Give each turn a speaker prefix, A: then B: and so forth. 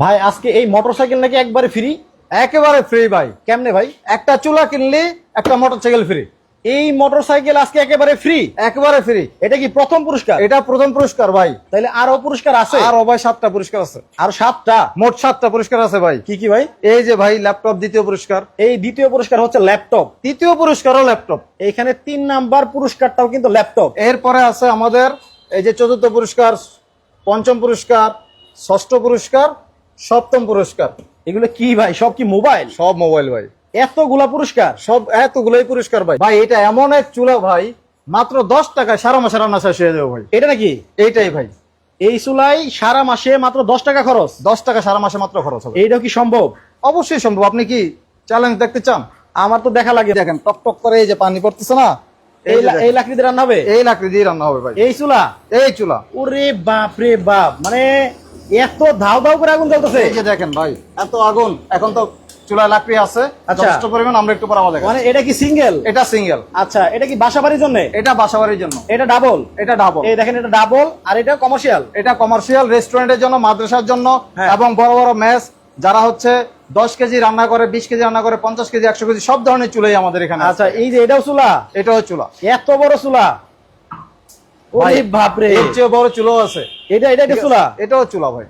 A: ভাই আজকে এই মোটরসাইকেল নাকি একবারে ফ্রি
B: একেবারে ফ্রি ভাই।
A: কেমনে ভাই?
B: একটা চুলা কিনলে একটা মোটরসাইকেল ফ্রি
A: এই মোটরসাইকেল আজকে একেবারে ফ্রি
B: একেবারে ফ্রি
A: এটা কি প্রথম পুরস্কার?
B: এটা প্রথম পুরস্কার ভাই।
A: তাহলে আরও পুরস্কার আছে?
B: আরও ভাই সাতটা পুরস্কার আছে।
A: আর সাতটা?
B: মোট সাতটা পুরস্কার আছে ভাই।
A: কি কি ভাই?
B: এই যে ভাই ল্যাপটপ দ্বিতীয় পুরস্কার।
A: এই দ্বিতীয় পুরস্কার হচ্ছে ল্যাপটপ
B: তৃতীয় পুরস্কারও ল্যাপটপ
A: এইখানে তিন নাম্বার পুরস্কারটাও কিন্তু ল্যাপটপ
B: এরপরে আছে আমাদের এই যে চতুর্থ পুরস্কার পঞ্চম পুরস্কার ষষ্ঠ পুরস্কার সপ্তম পুরস্কার।
A: এগুলো কি ভাই? সব কি মোবাইল?
B: সব মোবাইল ভাই।
A: এতগুলা পুরস্কার?
B: সব এতগুলোই পুরস্কার ভাই। ভাই এটা এমন এক চুলা ভাই মাত্র দশ টাকায় সারা মাসে রান্না শেষ হয়ে যাবে ভাই।
A: এটা নাকি?
B: এইটাই ভাই।
A: এই চুলাই সারা মাসে মাত্র দশ টাকা খরচ।
B: দশ টাকা সারা মাসে মাত্র খরচ হবে।
A: এইটাও কি সম্ভব?
B: অবশ্যই সম্ভব। আপনি কি চ্যালেঞ্জ দেখতে চান?
A: আমার তো দেখা লাগে।
B: দেখেন টক টক করে এই যে পানি পড়তেছে না
A: এই
B: এই
A: লা- এই লাকড়ি দিয়ে রান্না হবে?
B: এই লাকড়ি দিয়ে রান্না হবে ভাই।
A: এই চুলা?
B: এই চুলা।
A: ওরে বাপ রে বাপ। মানে এত ধাও ধাও করে আগুন জ্বলতেছে।
B: এই যে দেখেন ভাই এত আগুন এখন তো চুলায় লাকড়ি আছে
A: আচ্ছা।
B: যথেষ্ট পরিমাণ আমরা একটু পর আমাদের
A: মানে এটা কি সিঙ্গেল?
B: এটা সিঙ্গেল।
A: আচ্ছা এটা কি বাসাবাড়ির জন্য?
B: এটা বাসাবাড়ির জন্য।
A: এটা ডাবল?
B: এটা ডাবল।
A: এই দেখেন এটা ডাবল আর এটা কমার্শিয়াল
B: এটা কমার্শিয়াল রেস্টুরেন্টের জন্য মাদ্রাসার জন্য
A: হ্যাঁ।
B: এবং বড় বড় মেস যারা হচ্ছে দশ কেজি রান্না করে বিশ কেজি রান্না করে পঞ্চাশ কেজি একশো কেজি সব ধরনের চুলাই আমাদের এখানে
A: আচ্ছা এই যে এটাও চুলা?
B: এটাও চুলা।
A: এত বড় চুলা?
B: ভাই,
A: বাপরে।
B: এর চেয়ে বড় চুলো আছে।
A: এটা এটা একটা চুলা।
B: এটাও চুলা ভাই।